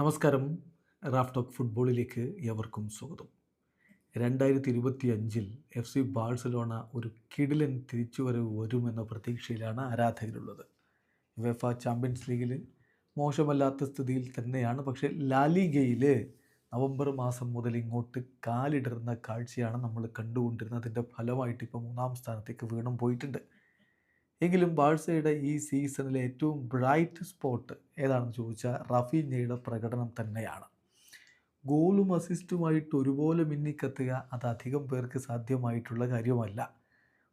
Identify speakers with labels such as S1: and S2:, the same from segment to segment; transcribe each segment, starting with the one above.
S1: നമസ്കാരം. Raf talk ഫുട്ബോളിലേക്ക് എവർക്കും സ്വാഗതം. രണ്ടായിരത്തി ഇരുപത്തി അഞ്ചിൽ എഫ് സി ബാഴ്സലോണ ഒരു കിടിലൻ തിരിച്ചുവരവ് വരുമെന്ന പ്രതീക്ഷയിലാണ് ആരാധകരുള്ളത്. വെഫ ചാമ്പ്യൻസ് ലീഗിൽ മോശമല്ലാത്ത സ്ഥിതിയിൽ തന്നെയാണ്. പക്ഷേ ലാലിഗയിൽ നവംബർ മാസം മുതൽ ഇങ്ങോട്ട് കാലിടർന്ന കാഴ്ചയാണ് നമ്മൾ കണ്ടുകൊണ്ടിരുന്നത്. അതിന്റെ ഫലമായിട്ട് ഇപ്പോൾ മൂന്നാം സ്ഥാനത്തേക്ക് വീണും പോയിട്ടുണ്ട്. എങ്കിലും ബാഴ്സയുടെ ഈ സീസണിലെ ഏറ്റവും ബ്രൈറ്റ് സ്പോട്ട് ഏതാണെന്ന് ചോദിച്ചാൽ റഫീഞ്ഞയുടെ പ്രകടനം തന്നെയാണ്. ഗോളും അസിസ്റ്റുമായിട്ട് ഒരുപോലെ മിന്നിക്കെത്തുക അത് അധികം പേർക്ക് സാധ്യമായിട്ടുള്ള കാര്യമല്ല.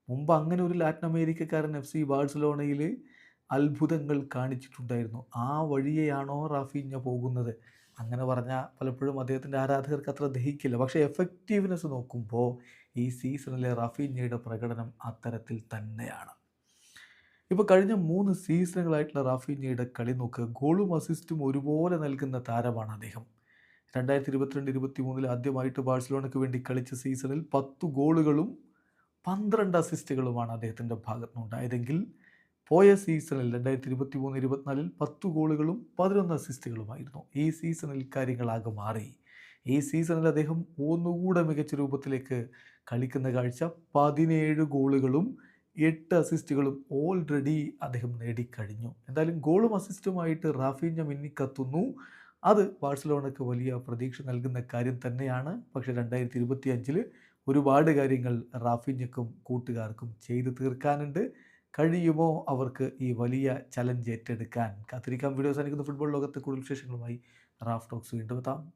S1: മുമ്പ് അങ്ങനെ ഒരു ലാറ്റിൻ അമേരിക്കക്കാരൻ എഫ് സി ബാഴ്സലോണയിൽ അത്ഭുതങ്ങൾ കാണിച്ചിട്ടുണ്ടായിരുന്നു. ആ വഴിയെയാണോ റഫീഞ്ഞ പോകുന്നത്? അങ്ങനെ പറഞ്ഞാൽ പലപ്പോഴും അദ്ദേഹത്തിന്റെ ആരാധകർക്ക് അത്ര ദഹിക്കില്ല. പക്ഷേ എഫക്റ്റീവ്നെസ് നോക്കുമ്പോൾ ഈ സീസണിലെ റഫീഞ്ഞയുടെ പ്രകടനം അത്തരത്തിൽ തന്നെയാണ്. ഇപ്പോൾ കഴിഞ്ഞ മൂന്ന് സീസണുകളായിട്ടുള്ള റാഫീഞ്ഞയുടെ കളി നോക്കുക ഗോളും അസിസ്റ്റും ഒരുപോലെ നൽകുന്ന താരമാണ് അദ്ദേഹം. രണ്ടായിരത്തി ഇരുപത്തിരണ്ട് ഇരുപത്തി മൂന്നിൽ ആദ്യമായിട്ട് ബാഴ്സലോണയ്ക്ക് വേണ്ടി കളിച്ച സീസണിൽ പത്ത് ഗോളുകളും പന്ത്രണ്ട് അസിസ്റ്റുകളുമാണ് അദ്ദേഹത്തിന്റെ ഭാഗത്തു നിന്നുണ്ടായതെങ്കിൽ പോയ സീസണിൽ രണ്ടായിരത്തി ഇരുപത്തി മൂന്ന് ഇരുപത്തിനാലിൽ പത്ത് ഗോളുകളും പതിനൊന്ന് അസിസ്റ്റുകളുമായിരുന്നു. ഈ സീസണിൽ കാര്യങ്ങളാകെ മാറി. ഈ സീസണിൽ അദ്ദേഹം ഒന്നുകൂടെ മികച്ച രൂപത്തിലേക്ക് കളിക്കുന്ന കാഴ്ച പതിനേഴ് ഗോളുകളും എട്ട് അസിസ്റ്റുകളും ഓൾറെഡി അദ്ദേഹം നേടിക്കഴിഞ്ഞു. എന്തായാലും ഗോളും അസിസ്റ്റുമായിട്ട് റാഫീഞ്ഞ മിന്നിക്കത്തുന്നു അത് ബാഴ്സലോണയ്ക്ക് വലിയ പ്രതീക്ഷ നൽകുന്ന കാര്യം തന്നെയാണ്. പക്ഷേ രണ്ടായിരത്തി ഇരുപത്തി അഞ്ചിൽ ഒരുപാട് കാര്യങ്ങൾ റാഫീഞ്ഞക്കും കൂട്ടുകാർക്കും ചെയ്തു തീർക്കാനുണ്ട്. കഴിയുമോ അവർക്ക് ഈ വലിയ ചലഞ്ച് ഏറ്റെടുക്കാൻ? കാത്തിരിക്കാം. വീഡിയോസ് അനുക്കുന്ന ഫുട്ബോൾ ലോകത്തെ കൂടുതൽ വിശേഷങ്ങളുമായി റാഫ് ടോക്സ് വീണ്ടും എത്താം.